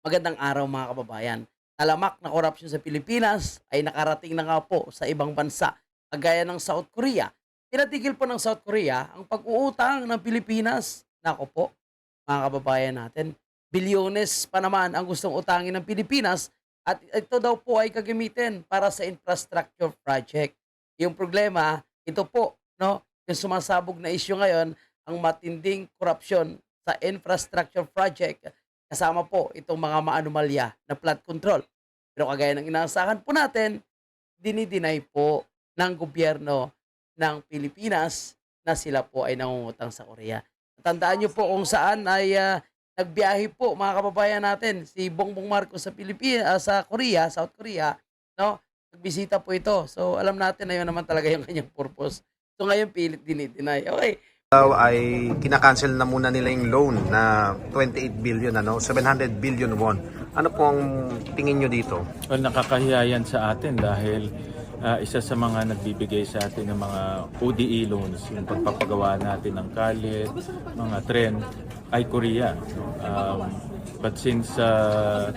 Magandang araw mga kababayan. Talamak na korupsyon sa Pilipinas ay nakarating na nga po sa ibang bansa, kagaya ng South Korea. Tinatigil po ng South Korea ang pag-uutang ng Pilipinas. Nako po, mga kababayan natin, bilyones pa naman ang gustong utangin ng Pilipinas at ito daw po ay kagamitin para sa infrastructure project. Yung problema, ito po, no, yung sumasabog na issue ngayon, ang matinding korupsyon sa infrastructure project kasama po itong mga maanumalya na flood control. Pero kagaya ng inaasahan po natin, dinidinay po ng gobyerno ng Pilipinas na sila po ay nangungutang sa Korea. Tandaan niyo po kung saan ay ah, nagbiyahe po mga kababayan natin si Bongbong Marcos sa Pilipinas sa Korea, South Korea, no? Nagbisita po ito. So alam natin na yun naman talaga yung kanyang purpose. So ngayon pilit dinideny. Okay. Daw ay kinakancel na muna nila yung loan na 28 billion ano? 700 billion won. Ano po ang tingin nyo dito? Well, nakakahiya yan sa atin dahil ah, isa sa mga nagbibigay sa atin ng mga ODE loans, yung pagpapagawa natin ng kalye, mga tren, ay Korea. Um, but since ah,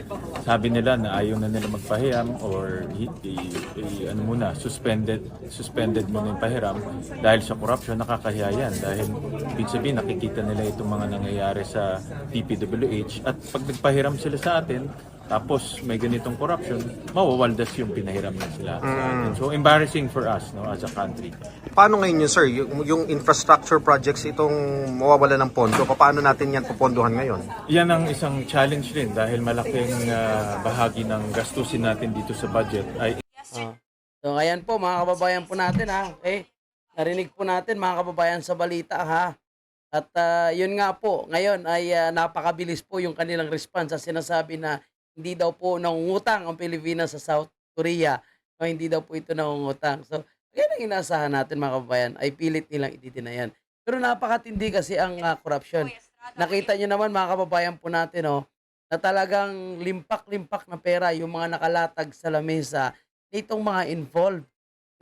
sabi nila na ayaw na nila magpahiram or i, i- i- ano muna, suspended suspended muna yung pahiram dahil sa corruption, nakakahiya yan. Dahil ibig sabihin nakikita nila itong mga nangyayari sa DPWH at pag nagpahiram sila sa atin, tapos may ganitong corruption, mawawaldas yung pinahiram na sila sa atin. So embarrassing for us no as a country. paano ngayon yun sir yung, yung infrastructure projects itong mawawala ng pondo paano natin yan pupondohan ngayon Yan ang isang challenge din dahil malaking ah, bahagi ng gastusin natin dito sa budget ay Ah. So ayan po mga kababayan po natin ha. Okay. Narinig po natin mga kababayan sa balita ha. At ah, yun nga po, ngayon ay ah, napakabilis po yung kanilang response sa sinasabi na hindi daw po nangungutang ang Pilipinas sa South Korea. O hindi daw po ito nangungutang. So, kaya ang inaasahan natin mga kababayan ay pilit nilang ititinayan. Pero napakatindi kasi ang ah, corruption. Nakita nyo naman mga kababayan po natin oh, na talagang limpak-limpak na pera yung mga nakalatag sa lamesa nitong mga involved.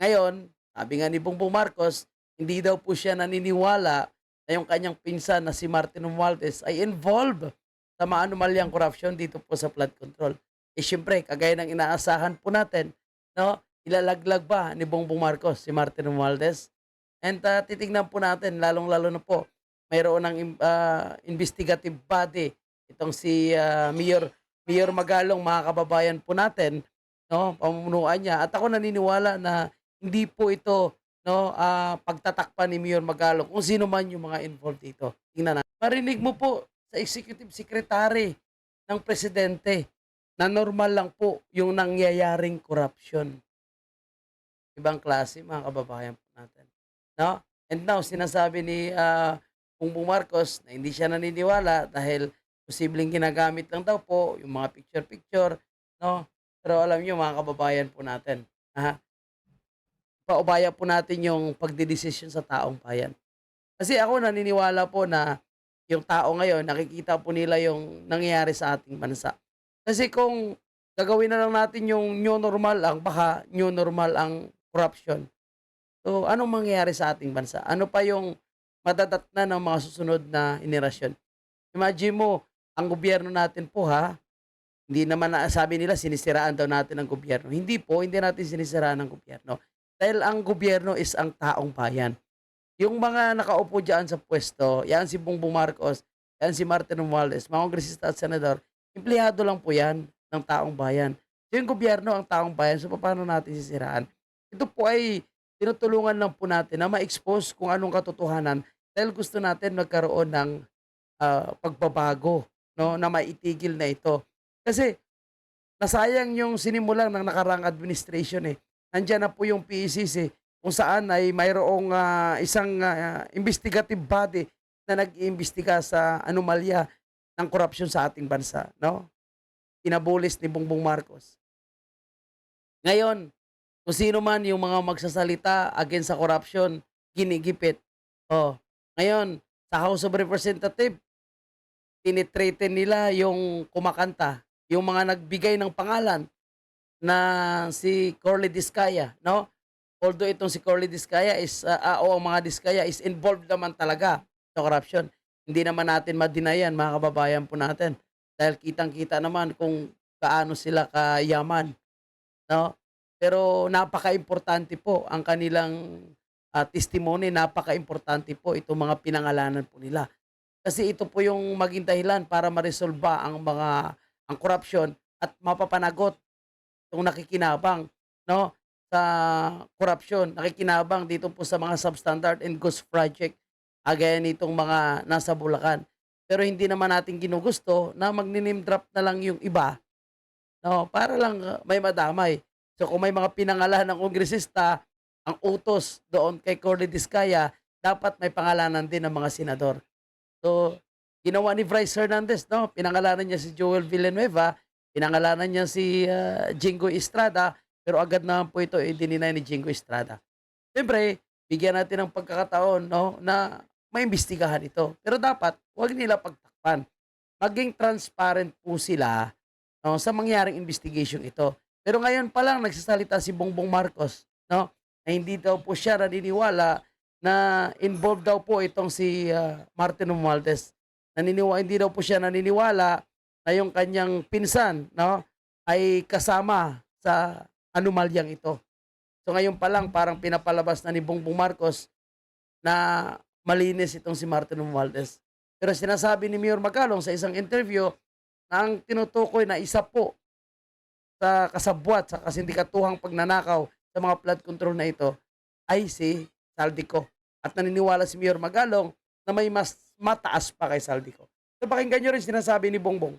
Ngayon, sabi nga ni Bongbong Marcos, hindi daw po siya naniniwala na yung kanyang pinsan na si Martin Romualdez ay involved sa maanumalyang corruption dito po sa flood control. Eh syempre, kagaya ng inaasahan po natin, no, ilalaglag ba ni Bongbong Marcos si Martin Romualdez? And uh, titignan po natin, lalong-lalo na po, mayroon ng ah, investigative body, itong si ah, Mayor, Mayor Magalong, mga kababayan po natin, no, pamumunuan niya. At ako naniniwala na hindi po ito no, ah, pagtatakpan ni Mayor Magalong kung sino man yung mga involved dito. Tingnan natin. Marinig mo po sa executive secretary ng presidente na normal lang po yung nangyayaring corruption. Ibang klase mga kababayan po natin. No? And now sinasabi ni ah, Bongbong Marcos na hindi siya naniniwala dahil posibleng ginagamit lang daw po yung mga picture-picture, no? Pero alam niyo mga kababayan po natin, ha? Paubaya po natin yung pagdidesisyon sa taong bayan. Kasi ako naniniwala po na yung tao ngayon, nakikita po nila yung nangyayari sa ating bansa. Kasi kung gagawin na lang natin yung new normal ang baka new normal ang corruption. So, anong mangyayari sa ating bansa? Ano pa yung madadatnan ng mga susunod na henerasyon? Imagine mo, ang gobyerno natin po ha, hindi naman na, sabi nila sinisiraan daw natin ang gobyerno. Hindi po, hindi natin sinisiraan ang gobyerno. Dahil ang gobyerno is ang taong bayan. Yung mga nakaupo dyan sa pwesto, yan si Bongbong Marcos, yan si Martin Romualdez, mga kongresista at senador, empleyado lang po yan ng taong bayan. So yung gobyerno ang taong bayan, so paano natin sisiraan? Ito po ay tinutulungan lang po natin na ma-expose kung anong katotohanan dahil gusto natin magkaroon ng ah, pagbabago no na maitigil na ito. Kasi nasayang yung sinimulan ng nakarang administration eh. Nandiyan na po yung PECC kung saan ay mayroong ah, isang ah, investigative body na nag-iimbestiga sa anomalya ng korupsyon sa ating bansa, no? Inabulis ni Bongbong Marcos. Ngayon, kung sino man yung mga magsasalita against sa corruption, ginigipit. Oh, ngayon, sa House of Representative, tinitreten nila yung kumakanta, yung mga nagbigay ng pangalan na si Corley Discaya, no? Although itong si Corley Discaya is, ah, ah, o ang mga Discaya is involved naman talaga sa corruption. Hindi naman natin madinayan, mga kababayan po natin. dahil kitang-kita naman kung gaano sila kayaman, no? Pero napaka-importante po ang kanilang ah, testimony, napaka-importante po itong mga pinangalanan po nila. Kasi ito po yung maging dahilan para maresolba ang mga ang korupsyon at mapapanagot yung nakikinabang no sa korupsyon, nakikinabang dito po sa mga substandard and ghost project agaya nitong mga nasa Bulacan. Pero hindi naman natin ginugusto na magni-name drop na lang yung iba no para lang uh, may madamay. So kung may mga pinangalan ng kongresista ang utos doon kay Corley Diskaya, dapat may pangalanan din ng mga senador. So, ginawa ni Bryce Hernandez, no? Pinangalanan niya si Joel Villanueva, pinangalanan niya si ah, Jingo Estrada, pero agad naman po ito i-deny ni Jingo Estrada. Siyempre, bigyan natin ng pagkakataon, no, na maimbestigahan ito. Pero dapat, huwag nila pagtakpan. Maging transparent po sila no, sa mangyaring investigation ito. Pero ngayon pa lang nagsasalita si Bongbong Marcos, no, na hindi daw po siya naniniwala na involved daw po itong si ah, Martin Romualdez. Naniniwala, hindi daw po siya naniniwala na yung kanyang pinsan no, ay kasama sa anomalyang ito. So ngayon pa lang parang pinapalabas na ni Bongbong Marcos na malinis itong si Martin Romualdez. Pero sinasabi ni Mayor Magalong sa isang interview na ang tinutukoy na isa po sa kasabwat sa kasindikatuhang pagnanakaw sa mga flood control na ito ay si Saldico. At naniniwala si Mayor Magalong na may mas mataas pa kay Saldico. So pakinggan nyo rin sinasabi ni Bongbong.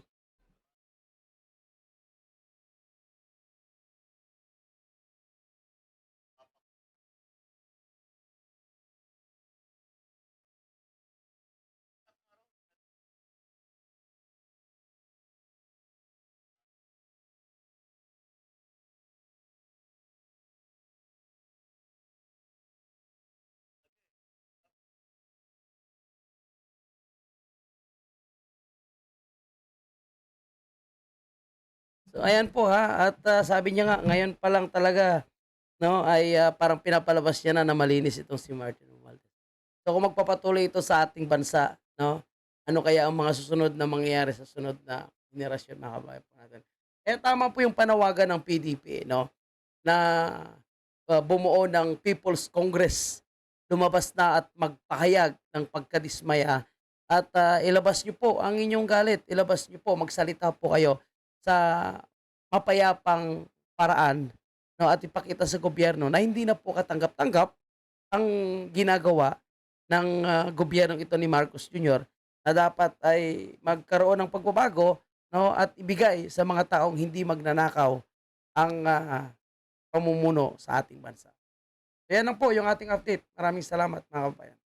So ayan po ha, at ah, sabi niya nga ngayon pa lang talaga no ay ah, parang pinapalabas niya na na malinis itong si Martin Romualdez. So kung magpapatuloy ito sa ating bansa, no, ano kaya ang mga susunod na mangyayari sa sunod na henerasyon mga kabayan po natin. Kaya tama po yung panawagan ng PDP, no, na ah, bumuo ng People's Congress. Lumabas na at magpahayag ng pagkadismaya at ah, ilabas niyo po ang inyong galit, ilabas niyo po, magsalita po kayo sa mapayapang paraan no at ipakita sa gobyerno na hindi na po katanggap-tanggap ang ginagawa ng ah, gobyernong ito ni Marcos Jr. na dapat ay magkaroon ng pagbabago no at ibigay sa mga taong hindi magnanakaw ang ah, pamumuno sa ating bansa. Kaya lang po yung ating update. Maraming salamat mga kabayan.